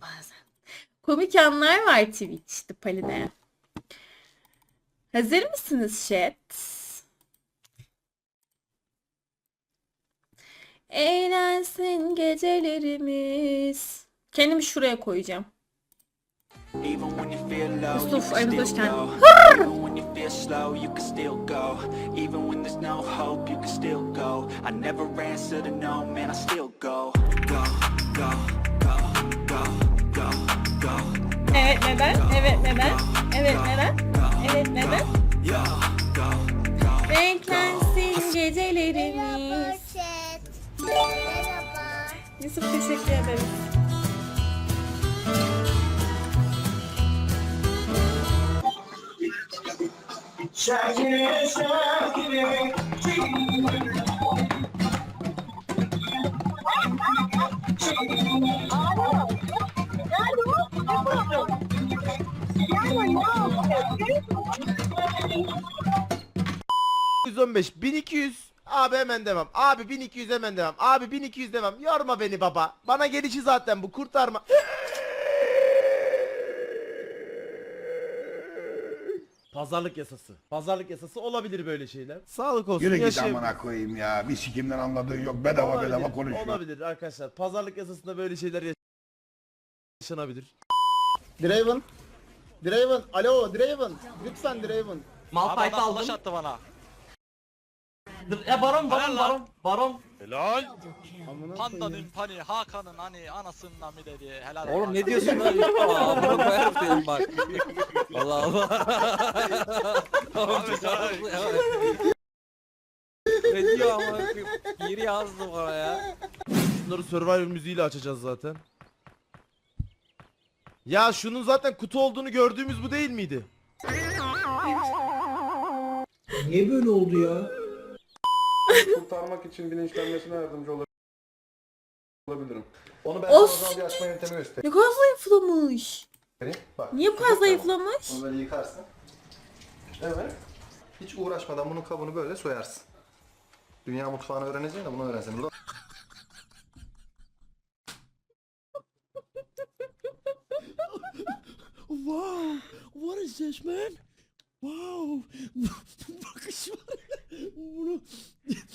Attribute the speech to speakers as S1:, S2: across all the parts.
S1: bazen. Komik anlar var Twitch'te Paline. Hazır mısınız chat? Eğlensin gecelerimiz. Kendimi şuraya koyacağım. Yusuf,
S2: you feel slow, you can still go. Even when there's no hope, you can still go. I never answer to no, man, I still go. Go, go,
S1: neden? Evet neden? Evet neden? Evet neden? Renklensin gecelerimiz. Yusuf teşekkür ederim.
S3: ...115, 1200... Abi hemen devam. Abi 1200 hemen devam. Abi 1200 devam. Yorma beni baba. Bana gelişi zaten bu kurtarma. Pazarlık yasası. Pazarlık yasası olabilir böyle şeyler. Sağlık olsun.
S4: Yürü git
S3: yaşayın.
S4: amına koyayım ya. Bir sikimden anladığın yok. Bedava
S3: Olabilir,
S4: bedava konuşuyor.
S3: Olabilir arkadaşlar. Pazarlık yasasında böyle şeyler yaş- yaşanabilir.
S5: Draven. Draven. Alo Draven. Lütfen Draven.
S6: Malphite aldım. attı bana. Ya baron baron baron baron.
S7: Helal.
S5: Amına
S6: Panda'nın pani Hakan'ın hani anasının amı dedi. Helal
S8: Oğlum ne diyorsun lan? Aa, bunu koyarım senin bak. Allah Allah. Haklı ya. Ne diyor ama yeri yazdı bana ya.
S3: Bunları Survivor müziğiyle açacağız zaten. Ya şunun zaten kutu olduğunu gördüğümüz bu değil miydi?
S9: Niye böyle oldu ya?
S7: Kurtarmak için bilinçlenmesine yardımcı olabilirim.
S5: Onu ben
S1: Of.
S5: sana bir açma yöntemi göstereyim.
S1: Ne kadar zayıflamış.
S5: Bak.
S1: Niye bu kadar zayıflamış?
S5: Onu böyle yıkarsın. Evet. Hiç uğraşmadan bunun kabuğunu böyle soyarsın. Dünya mutfağını öğreneceğine bunu öğrensin.
S9: Wow, what is this man? Wow, bakış var. Bunu,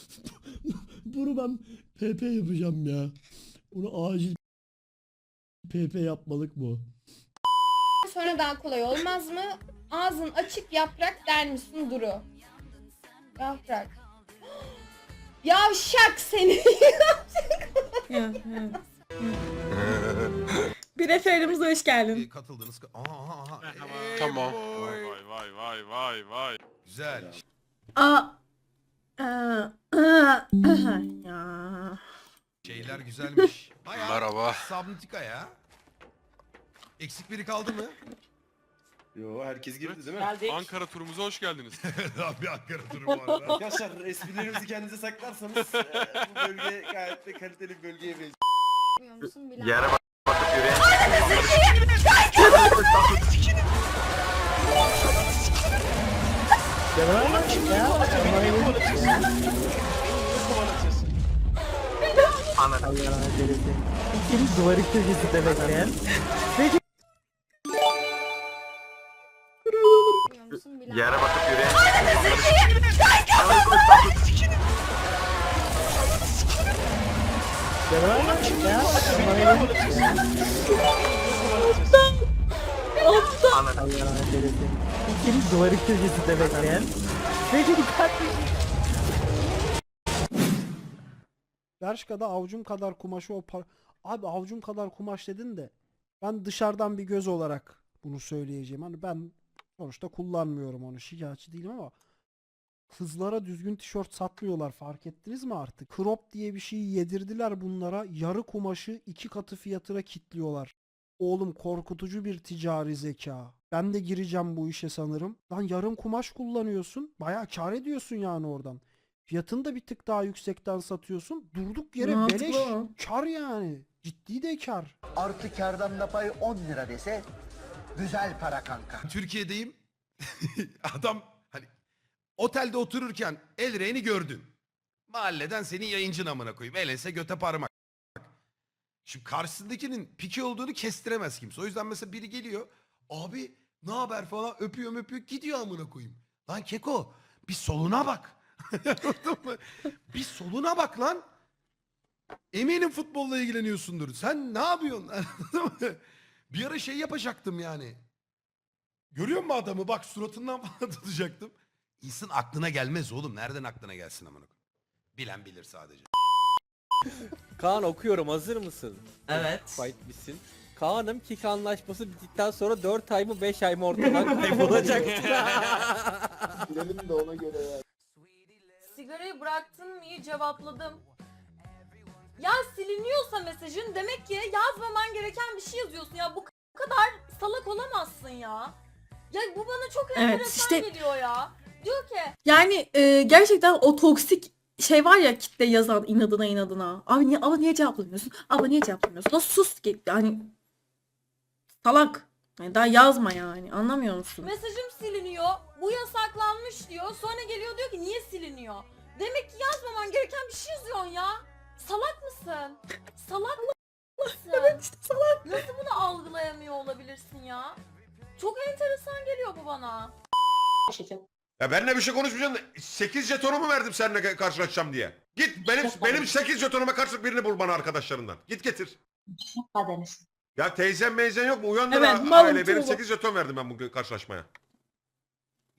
S9: bunu ben PP yapacağım ya. Bunu acil PP yapmalık bu.
S10: Sonra daha kolay olmaz mı? Ağzın açık yaprak der misin Duru? Yaprak. Yavşak seni.
S1: Ya, evet. Bir referimize hoş geldin.
S4: Katıldınız. Aha aha aha.
S7: Tamam. Vay vay vay vay vay.
S4: Güzel.
S1: Aa. Aa. Aa. Ya.
S4: Şeyler güzelmiş. Bayağı
S7: Merhaba.
S4: Subnautica ya. Eksik biri kaldı mı?
S7: Yo herkes girdi değil mi?
S6: Geldik.
S7: Ankara turumuza hoş geldiniz.
S4: Abi Ankara turu bu arada.
S11: Arkadaşlar esprilerimizi kendinize saklarsanız e, bu bölge gayet de kaliteli bir bölgeye benziyor.
S10: Bilmiyor musun?
S11: Bakıp yüreğe... Ananı sikeyim! Kanka! Ananı sikeyim! Ananı
S6: İkimiz duvarı köşesi
S11: demekleyen.
S3: Yere
S11: bakıp yüreğe...
S10: Bilen. Bilmiyor musun? Bilen.
S9: Bershka'da avucum kadar kumaşı o par... Abi avucum kadar kumaş dedin de ben dışarıdan bir göz olarak bunu söyleyeceğim. Hani ben sonuçta kullanmıyorum onu şikayetçi değilim ama kızlara düzgün tişört satmıyorlar fark ettiniz mi artık? Crop diye bir şeyi yedirdiler bunlara yarı kumaşı iki katı fiyatına kitliyorlar. Oğlum korkutucu bir ticari zeka. Ben de gireceğim bu işe sanırım. Lan yarım kumaş kullanıyorsun. Bayağı kar ediyorsun yani oradan. Fiyatını da bir tık daha yüksekten satıyorsun. Durduk yere
S1: Mantıklı
S9: beleş. Kar yani. Ciddi de kar.
S11: Artı kardan da pay 10 lira dese güzel para kanka.
S4: Türkiye'deyim. Adam otelde otururken el reyni gördün. Mahalleden senin yayıncın amına koyayım. El ense göte parmak. Şimdi karşısındakinin piki olduğunu kestiremez kimse. O yüzden mesela biri geliyor. Abi ne haber falan öpüyor öpüyor gidiyor amına koyayım. Lan Keko bir soluna bak. Bir soluna bak lan. Eminim futbolla ilgileniyorsundur. Sen ne yapıyorsun? Bir ara şey yapacaktım yani. Görüyor musun adamı? Bak suratından falan tutacaktım. İnsan aklına gelmez oğlum. Nereden aklına gelsin amına koyayım? Bilen bilir sadece.
S6: Kaan okuyorum hazır mısın?
S7: Evet.
S6: Fight bitsin. Kaan'ım kick anlaşması bittikten sonra 4 ay mı 5 ay mı ortadan kaybolacaksın.
S12: Sigarayı bıraktın mı cevapladım. Ya siliniyorsa mesajın demek ki yazmaman gereken bir şey yazıyorsun ya. Bu kadar salak olamazsın ya. Ya bu bana çok
S1: Evet,
S12: enteresan
S1: işte-
S12: geliyor ya. Diyor ki
S1: Yani e, gerçekten o toksik şey var ya kitle yazan inadına inadına. Abi niye, abi niye cevaplamıyorsun? Abi niye cevaplamıyorsun? Nasıl sus ki? Yani salak. Yani daha yazma yani. Anlamıyor musun?
S12: mesajım siliniyor. Bu yasaklanmış diyor. Sonra geliyor diyor ki niye siliniyor? Demek ki yazmaman gereken bir şey yazıyorsun ya. Salak mısın? Salak mısın? evet işte salak. Nasıl bunu algılayamıyor olabilirsin ya? Çok enteresan geliyor bu bana.
S13: Ya benimle bir şey konuşmayacaksın. 8 jetonumu verdim seninle karşılaşacağım diye. Git benim benim 8 jetonuma karşılık birini bul bana arkadaşlarından. Git getir. Ya teyzem meyzen yok mu? Uyandır
S1: Evet,
S13: ha-
S1: malum
S13: aile. Benim
S1: tuğla.
S13: 8 jeton verdim ben bu karşılaşmaya.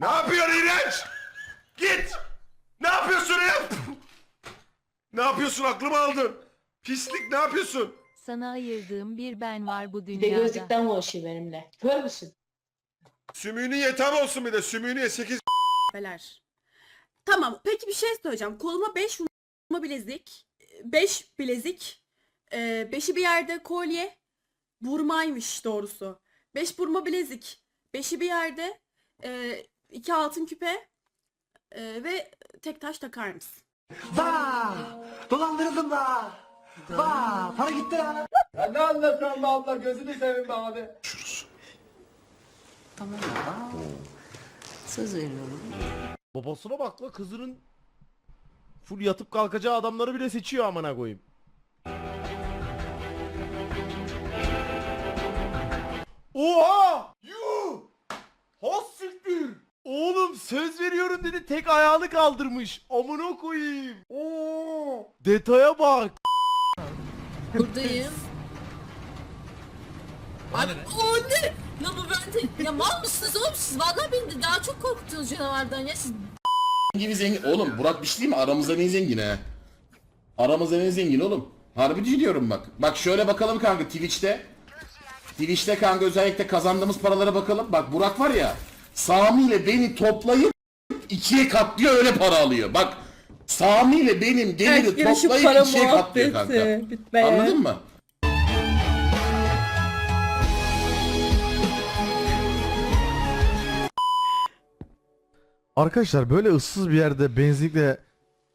S13: Ne yapıyorsun İğrenç? Git! Ne yapıyorsun ya? ne yapıyorsun? Aklımı aldın. Pislik ne yapıyorsun?
S1: Sana ayırdığım bir ben var bu
S12: bulaşıyor benimle. Kör müsün?
S13: Sümüğünü ye tam olsun bir de. Sümüğünü ye 8
S1: Beler. Tamam peki bir şey söyleyeceğim. Koluma 5 vurma bilezik. 5 bilezik. 5'i bir yerde kolye. Burmaymış doğrusu. 5 burma bilezik. 5'i bir yerde. 2 altın küpe. e, ve tek taş takar mısın?
S7: Dolandırıldım da. Ba, para gitti ya. Ya ne anlatıyorsun be abla gözünü seveyim be abi.
S3: Babasına bak la kızının full yatıp kalkacağı adamları bile seçiyor amına koyayım. Oha! Yuh! Has siktir! Oğlum söz veriyorum dedi tek ayağını kaldırmış. Amına koyayım. Oo! Detaya bak.
S1: Buradayım. Abi o ne? Ya bu ben de... Ya mal mısınız oğlum siz? Vallahi beni de daha çok korkuttunuz canavardan ya siz.
S7: gibi zengin. Oğlum Burak bir şey değil mi? Aramızda en zengin he. Aramızda en zengin oğlum. Harbi diyorum bak. Bak şöyle bakalım kanka Twitch'te. Twitch'te kanka özellikle kazandığımız paralara bakalım. Bak Burak var ya. Sami ile beni toplayıp ikiye katlıyor öyle para alıyor. Bak Sami ile benim geliri toplayıp ikiye katlıyor kanka. Anladın mı?
S3: Arkadaşlar böyle ıssız bir yerde benzinlikle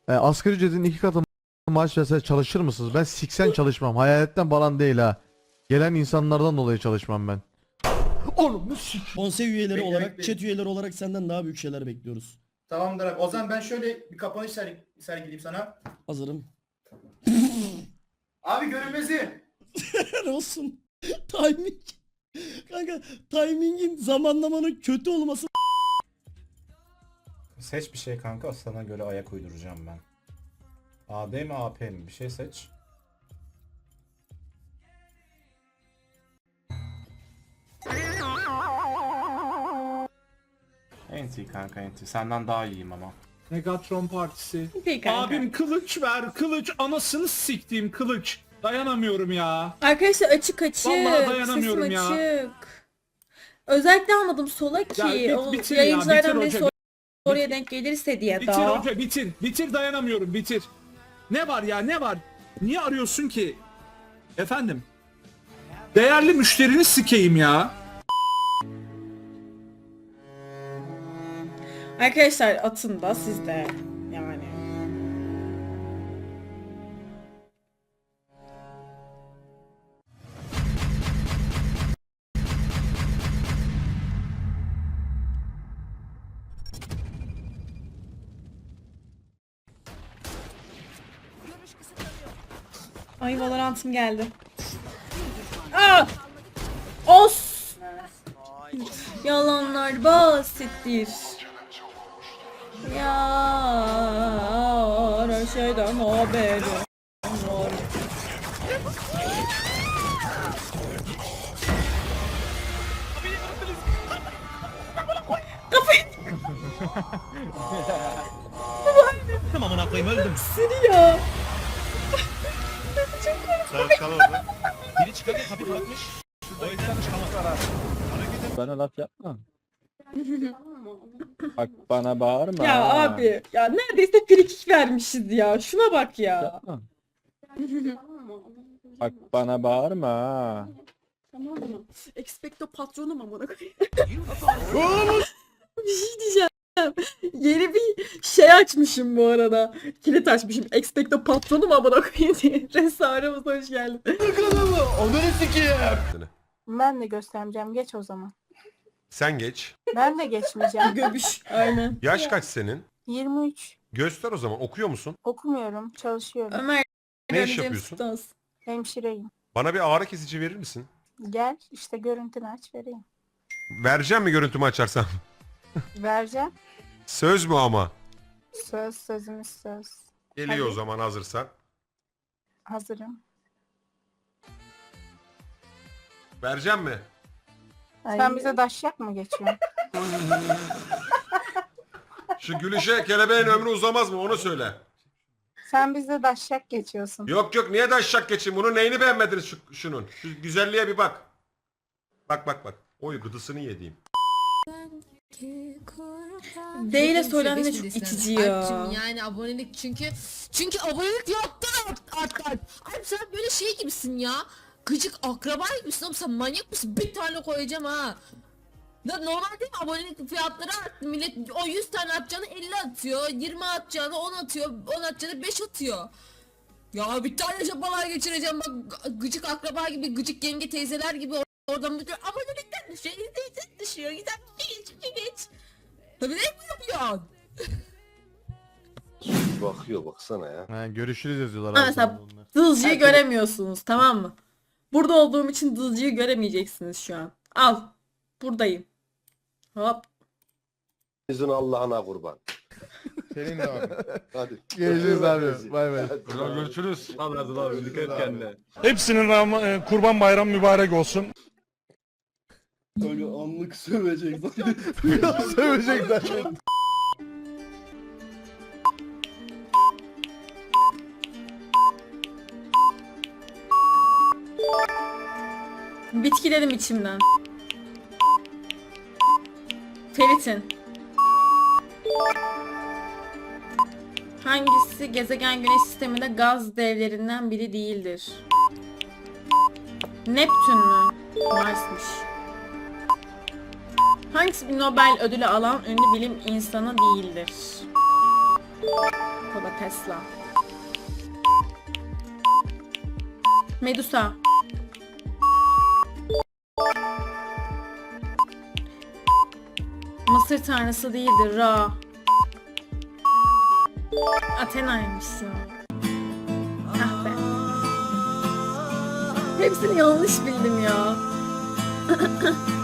S3: e, asgari ücretin iki katı maaş verse çalışır mısınız? Ben siksen çalışmam. Hayaletten falan değil ha. Gelen insanlardan dolayı çalışmam ben. Oğlum bu sik.
S14: Konsey üyeleri olarak, chat üyeleri olarak senden daha büyük şeyler bekliyoruz.
S7: Tamamdır abi. O zaman ben şöyle bir kapanış sergi sergileyeyim sana.
S14: Hazırım.
S7: Abi görünmezi.
S14: olsun. Timing. Kanka timingin zamanlamanın kötü olması
S5: Seç bir şey kanka sana göre ayak uyduracağım ben. AD mi AP mi? Bir şey seç. Enti kanka enti. Senden daha iyiyim ama.
S7: Megatron partisi.
S1: Peki kanka.
S7: Abim kılıç ver kılıç anasını siktiğim kılıç. Dayanamıyorum ya.
S1: Arkadaşlar açık açık.
S7: Vallahi dayanamıyorum
S1: Sesim
S7: ya.
S1: açık. Özellikle almadım sola ki.
S7: Ya bit-
S1: o
S7: bitir ya,
S1: yayıncılardan
S7: bitir
S1: biri
S7: hoca,
S1: oraya denk gelirse diye
S7: Bitir
S1: daha.
S7: hoca bitir. Bitir dayanamıyorum bitir. Ne var ya ne var? Niye arıyorsun ki? Efendim? Değerli müşterini sikeyim ya.
S1: Arkadaşlar atın da siz de Ay Valorant'ım geldi. Os. Yalanlar basittir. Ya her şeyden haberim var.
S8: Amına koyayım öldüm.
S1: Seni ya.
S8: Biri çıkarken kapıyı bırakmış. O yüzden çıkamaz.
S6: Bana laf yapma. Bak bana bağırma.
S1: Ya abi ya neredeyse frikik vermişiz ya. Şuna bak ya.
S6: Yapma. Bak bana bağırma.
S1: Tamam mı? Expecto patronum amına koyayım. bir şey diyeceğim. Yeni bir şey açmışım bu arada. Kilit açmışım. Expecto patronum amına koyayım diye. Resarımıza hoş geldin.
S15: Ben de göstereceğim. Geç o zaman.
S13: Sen geç.
S15: Ben de geçmeyeceğim.
S1: Göbüş. Aynen.
S13: Yaş kaç senin?
S15: 23.
S13: Göster o zaman. Okuyor musun?
S15: Okumuyorum. Çalışıyorum.
S1: Ömer.
S13: Ne iş yapıyorsun?
S1: Stas.
S15: Hemşireyim.
S13: Bana bir ağrı kesici verir misin?
S15: Gel işte görüntünü aç vereyim.
S13: Vereceğim mi görüntümü açarsam?
S15: Vereceğim.
S13: Söz mü ama?
S15: Söz sözümüz söz.
S13: Geliyor
S15: Hadi.
S13: o zaman hazırsan.
S15: Hazırım.
S13: Vereceğim mi?
S15: Sen bize daşyak mı geçiyorsun?
S13: Şu gülüşe kelebeğin ömrü uzamaz mı onu söyle.
S15: Sen bize daşyak geçiyorsun.
S13: Yok yok niye daşşak geçeyim? Bunun neyini beğenmediniz şu, şunun? Şu güzelliğe bir bak. Bak bak bak. Oy gıdısını yediğim.
S1: D ile söylendi de çok itici ya.
S15: Yani abonelik çünkü çünkü abonelik yaptın art art. Abi sen böyle şey gibisin ya. Gıcık akraba gibisin oğlum sen manyak mısın? Bir tane koyacağım ha. Ya normal değil mi? Abonelik fiyatları arttı. Millet o 100 tane atacağını 50 atıyor. 20 atacağını 10 atıyor. 10 atacağını 5 atıyor. Ya bir tane şapalar geçireceğim bak gı- gıcık akraba gibi gıcık yenge teyzeler gibi oradan bütün abonelikten düşüyor. Teyze düşüyor. Güzel geç geç. Tabii ne mi yapıyorsun?
S5: Bakıyor baksana ya.
S3: Ha, görüşürüz yazıyorlar.
S1: Ha,
S3: abi
S1: mesela
S3: sonra bunlar.
S1: Dızcıyı göremiyorsunuz tamam mı? Burada olduğum için dızcıyı göremeyeceksiniz şu an. Al. Buradayım. Hop.
S5: Yüzün Allah'ına kurban.
S3: Senin de abi.
S5: Hadi.
S3: Görüşürüz abi. Bay bay.
S6: Görüşürüz. Hadi abi dikkat et kendine.
S8: Hepsinin Ram- e, kurban bayram mübarek olsun.
S5: Öyle anlık sövecek.
S3: Sövecek zaten.
S1: Bitki dedim içimden. Feritin. Hangisi gezegen güneş sisteminde gaz devlerinden biri değildir? Neptün mü? Mars'mış. Hangisi bir Nobel ödülü alan ünlü bilim insanı değildir? Nikola Tesla. Medusa. Mısır tanrısı değildir. Ra. Athena'ymış ya. Ah be. Hepsini yanlış bildim ya.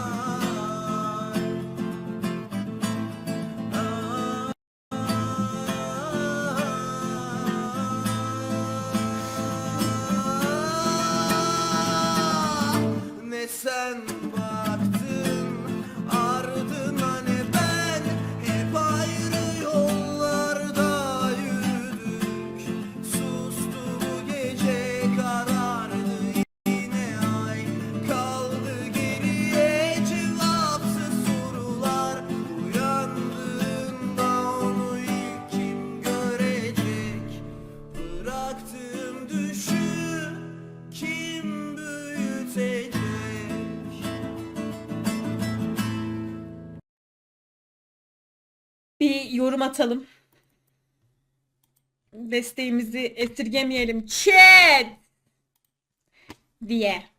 S1: Bir yorum atalım. Desteğimizi esirgemeyelim. Chat! Diye.